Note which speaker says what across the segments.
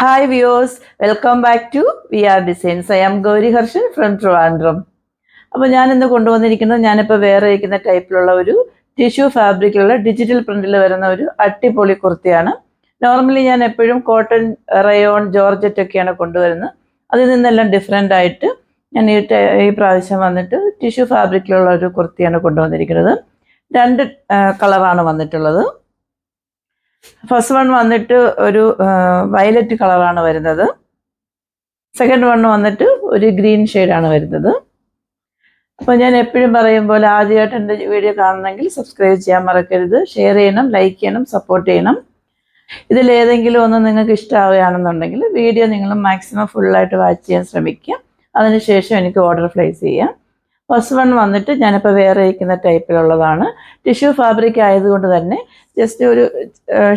Speaker 1: Hi views welcome back to V R designs I am Gauri Harshan from Trivandrum അപ്പോൾ ഞാൻ ഇന്ന് കൊണ്ടുവന്നിരിക്കുന്നത് ഞാനിപ്പോൾ വേറെ ഇരിക്കുന്ന ടൈപ്പിലുള്ള ഒരു ടിഷ്യൂ ഫാബ്രിക്കിലുള്ള ഡിജിറ്റൽ പ്രിന്റിൽ വരുന്ന ഒരു അട്ടിപൊളി കുർത്തിയാണ്. നോർമലി ഞാൻ എപ്പോഴും കോട്ടൺ റയോൺ ജോർജറ്റ് ഒക്കെയാണ് കൊണ്ടുവരുന്നത്. അതിൽ നിന്നെല്ലാം ഡിഫറെന്റ് ആയിട്ട് ഞാൻ ഈ ഈ പ്രാവശ്യം വന്നിട്ട് ടിഷ്യൂ ഫാബ്രിക്കിലുള്ള ഒരു കുർത്തിയാണ് കൊണ്ടുവന്നിരിക്കുന്നത്. രണ്ട് കളറാണ് വന്നിട്ടുള്ളത്. ഫസ്റ്റ് വൺ വന്നിട്ട് ഒരു വയലറ്റ് കളറാണ് വരുന്നത്. സെക്കൻഡ് വൺ വന്നിട്ട് ഒരു ഗ്രീൻ ഷെയ്ഡാണ് വരുന്നത്. അപ്പോൾ ഞാൻ എപ്പോഴും പറയും പോലെ ആദ്യമായിട്ട് എന്റെ വീഡിയോ കാണണമെങ്കിൽ സബ്സ്ക്രൈബ് ചെയ്യാൻ മറക്കരുത്. ഷെയർ ചെയ്യണം ലൈക്ക് ചെയ്യണം സപ്പോർട്ട് ചെയ്യണം. ഇതിൽ ഏതെങ്കിലും ഒന്ന് നിങ്ങൾക്ക് ഇഷ്ടമാവുകയാണെന്നുണ്ടെങ്കിൽ വീഡിയോ നിങ്ങൾ മാക്സിമം ഫുള്ളായിട്ട് വാച്ച് ചെയ്യാൻ ശ്രമിക്കുക. അതിനുശേഷം എനിക്ക് ഓർഡർ പ്ലേസ് ചെയ്യാം. ഫസ്റ്റ് വൺ വന്നിട്ട് ഞാനിപ്പോൾ വേറെ ഇരിക്കുന്ന ടൈപ്പിലുള്ളതാണ് ടിഷ്യൂ ഫാബ്രിക് ആയതുകൊണ്ട് തന്നെ ജസ്റ്റ് ഒരു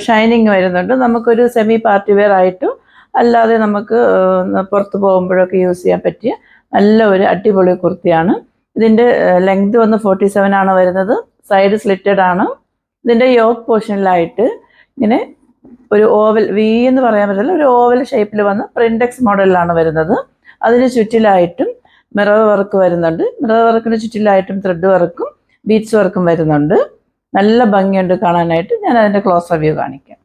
Speaker 1: ഷൈനിങ് വരുന്നുണ്ട്. നമുക്കൊരു സെമി പാർട്ടി വെയർ ആയിട്ടും അല്ലാതെ നമുക്ക് പുറത്ത് പോകുമ്പോഴൊക്കെ യൂസ് ചെയ്യാൻ പറ്റിയ നല്ല ഒരു അടിപൊളി കുർത്തിയാണ്. ഇതിന്റെ ലെങ്ത് വന്ന് ഫോർട്ടി സെവൻ ആണ് വരുന്നത്. സൈഡ് സ്ലിറ്റഡ് ആണ്. ഇതിന്റെ യോക്ക് പോർഷനിലായിട്ട് ഇങ്ങനെ ഒരു ഓവൽ വി എന്ന് പറയാൻ പറ്റില്ല ഒരു ഓവൽ ഷേപ്പിൽ വന്ന് പ്രിൻഡെക്സ് മോഡലിലാണ് വരുന്നത്. അതിന് ചുറ്റിലായിട്ടും മിറർ വർക്ക് വരുന്നുണ്ട്. മിറർ വർക്കിന് ചുറ്റിലായിട്ടും ത്രെഡ് വർക്കും ബീഡ്സ് വർക്കും വരുന്നുണ്ട്. നല്ല ഭംഗിയുണ്ട് കാണാനായിട്ട്. ഞാൻ അതിന്റെ ക്ലോസ് റിവ്യൂ കാണിക്കാം.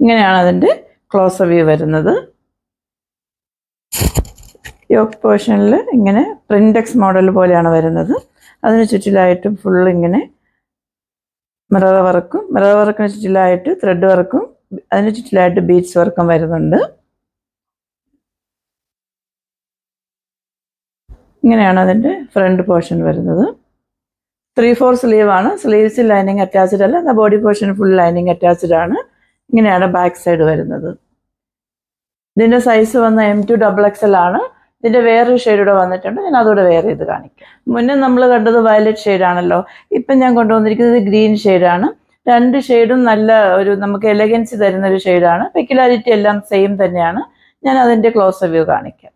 Speaker 1: ഇങ്ങനെയാണ് അതിന്റെ ക്ലോസ് റിവ്യൂ വരുന്നത്. യോക്ക് പോർഷനിൽ ഇങ്ങനെ പ്രിൻഡെക്സ് മോഡൽ പോലെയാണ് വരുന്നത്. അതിന് ചുറ്റിലായിട്ടും ഫുൾ ഇങ്ങനെ മിറർ വർക്കും മിറർ വർക്കിന് ചുറ്റിലായിട്ട് ത്രെഡ് വർക്കും അതിന് ചുറ്റിലായിട്ട് ബീഡ്സ് വർക്കം വരുന്നുണ്ട്. ഇങ്ങനെയാണ് അതിന്റെ ഫ്രണ്ട് പോർഷൻ വരുന്നത്. ത്രീ ഫോർ ആണ്. സ്ലീവ്സിൽ ലൈനിങ് അറ്റാച്ച്ഡ് അല്ല എന്നാൽ body portion full lining attached ആണ്. ഇങ്ങനെയാണ് ബാക്ക് സൈഡ് വരുന്നത്. ഇതിന്റെ സൈസ് വന്ന M to double X L ആണ്. ഇതിന്റെ വേറൊരു ഷെയ്ഡ് കൂടെ വന്നിട്ടുണ്ട്. ഞാൻ അതുകൂടെ വേറെ ഇത് കാണിക്കാം. മുന്നേ നമ്മൾ കണ്ടത് വയലറ്റ് ഷെയ്ഡാണല്ലോ ഇപ്പം ഞാൻ കൊണ്ടുവന്നിരിക്കുന്നത് ഗ്രീൻ ഷെയ്ഡാണ് രണ്ട് ഷെയ്ഡും നല്ല ഒരു നമുക്ക് എലഗൻസ് തരുന്ന ഒരു ഷെയ്ഡാണ് പെക്കുലാരിറ്റി എല്ലാം സെയിം തന്നെയാണ്. ഞാൻ അതിന്റെ ക്ലോസ് വ്യൂ കാണിക്കാം.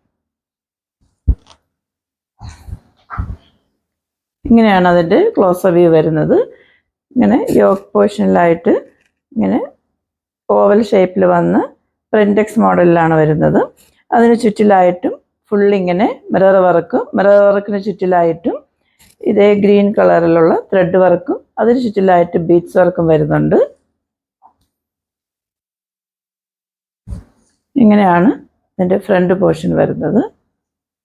Speaker 1: ഇങ്ങനെയാണ് അതിന്റെ ക്ലോസ് വ്യൂ വരുന്നത്. ഇങ്ങനെ യോക്ക് പോർഷനിലായിട്ട് ഇങ്ങനെ ഓവൽ ഷേപ്പിൽ വന്ന് പ്രിന്റെക്സ് മോഡലിലാണ് വരുന്നത്. അതിന് ചുറ്റിലായിട്ടും ഫുള്ളിങ്ങനെ മിറർ വർക്കും മിറർ വർക്കിന് ചുറ്റിലായിട്ടും ഇതേ ഗ്രീൻ കളറിലുള്ള ത്രെഡ് വർക്കും അതിന് ചുറ്റിലായിട്ട് ബീഡ്സ് വർക്കും വരുന്നുണ്ട്. ഇങ്ങനെയാണ് ഇതിന്റെ ഫ്രണ്ട് പോർഷൻ വരുന്നത്.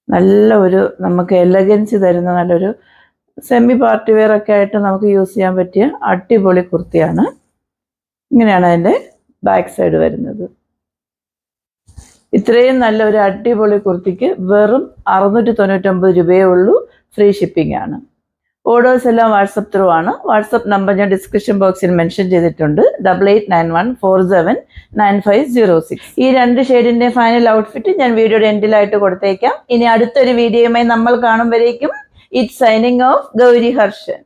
Speaker 1: നല്ല ഒരു നമുക്ക് എലഗൻസ് തരുന്ന നല്ലൊരു സെമി പാർട്ടി വെയർ ഒക്കെ ആയിട്ട് നമുക്ക് യൂസ് ചെയ്യാൻ പറ്റിയ അടിപൊളി കുർത്തിയാണ്. ഇങ്ങനെയാണ് അതിന്റെ ബാക്ക് സൈഡ് വരുന്നത്. ഇത്രയും നല്ല ഒരു അടിപൊളി കുർത്തിക്ക് വെറും അറുന്നൂറ്റി തൊണ്ണൂറ്റൊമ്പത് രൂപയേ ഉള്ളൂ. ഫ്രീ ഷിപ്പിംഗ് ആണ്. ഓർഡേഴ്സ് എല്ലാം വാട്സപ്പ് ത്രൂ ആണ്. വാട്സപ്പ് നമ്പർ ഞാൻ ഡിസ്ക്രിപ്ഷൻ ബോക്സിൽ മെൻഷൻ ചെയ്തിട്ടുണ്ട്. Double eight nine one four seven nine five zero six ഈ രണ്ട് ഷെയ്ഡിന്റെ ഫൈനൽ ഔട്ട്ഫിറ്റ് ഞാൻ വീഡിയോയുടെ എൻഡിലായിട്ട് കൊടുത്തേക്കാം. ഇനി അടുത്തൊരു വീഡിയോയുമായി നമ്മൾ കാണുമ്പോഴേക്കും it signing off Gauri Harshan.